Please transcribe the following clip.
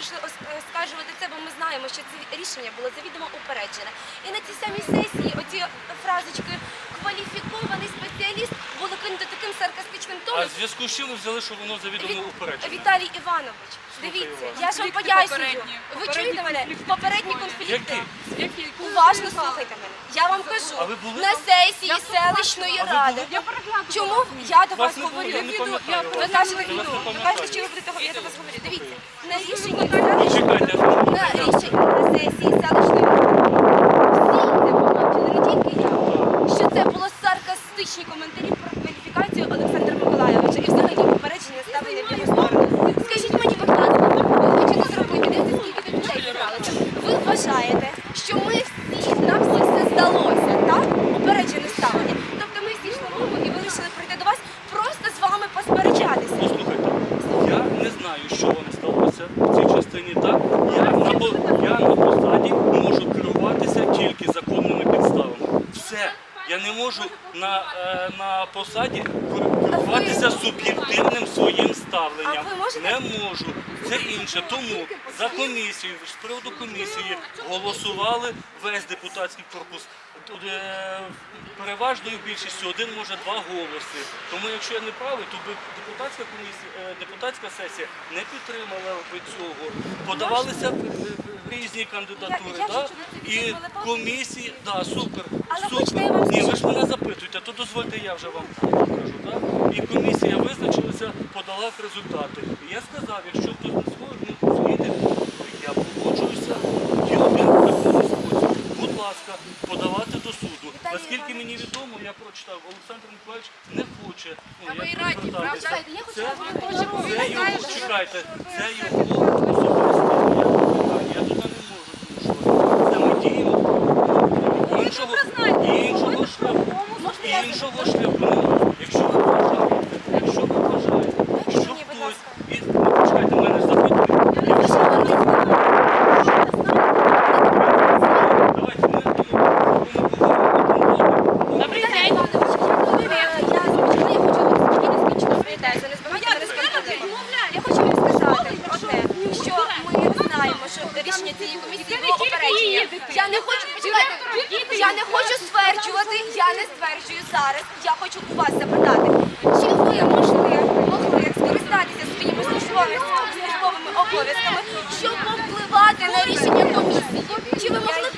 прийшли оскаржувати це, бо ми знаємо, що це рішення було завідомо упереджене. І на цій самій сесії оці фразочки кваліфікований спеціаліст саркастичним А в зв'язку з чим ви взяли, що воно завідомо Від- упереджене? Віталій Іванович, дивіться, вас. я ж вам Конфлікти пояснюю. попередні. Ви Попередні чуєте мене? конфлікти Попередні конфлікти. Які? Які? Уважно слухайте мене. Я вам кажу, А ви були на там? сесії селищної А ви ради. Я. Чому я до Вас вас не було, говорю? я не пам'ятаю Ви кажете, Я вас не ви кажете, що ви будете я до вас говорю. Дивіться, на рішенні Чекайте, я ж на рішенні на сесії селищної ради. Всі це побачили, не тільки я. Що це було саркастичні коментарі про кваліфікацію Олександра Миколайовича і взагалі попередження ставлення в його сторону. Скажіть мені, будь ласка, ви хочете зробити, дивіться, скільки людей зібралося. Ви вважаєте, що ми всі, нам всі все здалося, так? Упереджене ставлення. Тобто ми всі йшли групу і вирішили прийти до вас просто з вами посперечатися. Послухайте, я не знаю, що вам сталося в цій частині. Так я на я на посаді можу керуватися тільки законними підставами. Все. Я не можу на, е, на посаді керуватися суб'єктивним своїм ставленням. А ви можете? Не можу. Це інше. Тому за комісію, з приводу комісії голосували весь депутатський корпус. Тут, е, Переважною більшістю один, може, два голоси. Тому, якщо я не правий, то би депутатська комісія, е, депутатська сесія не підтримала би цього. Подавалися е, різні кандидатури, Я- я вже чула і але комісії, да, супер, Але супер. хочете, я вам Ні, ви ж мене запитуєте, то дозвольте, я вже вам покажу. Да? І комісія визначилася, подала результати. І я сказав, якщо хтось не згоден, не згідний, я погоджуюся і один в такому спосіб. Будь ласка, подавати до суду. Віталій Наскільки мені відомо, я прочитав, Олександр Миколаївич не хоче. Ну, ви і раді, правда? Я хочу Це, вам це його, чекайте, це його особисте Іншого шляху Що рішення цієї комісії було попередження. Я не хочу почекайте. Я не хочу стверджувати, я не стверджую зараз. Я хочу у вас запитати, чи ви можливо могли скористатися своїми службовими обов'язками, щоб повпливати на рішення комісії? Чи ви могли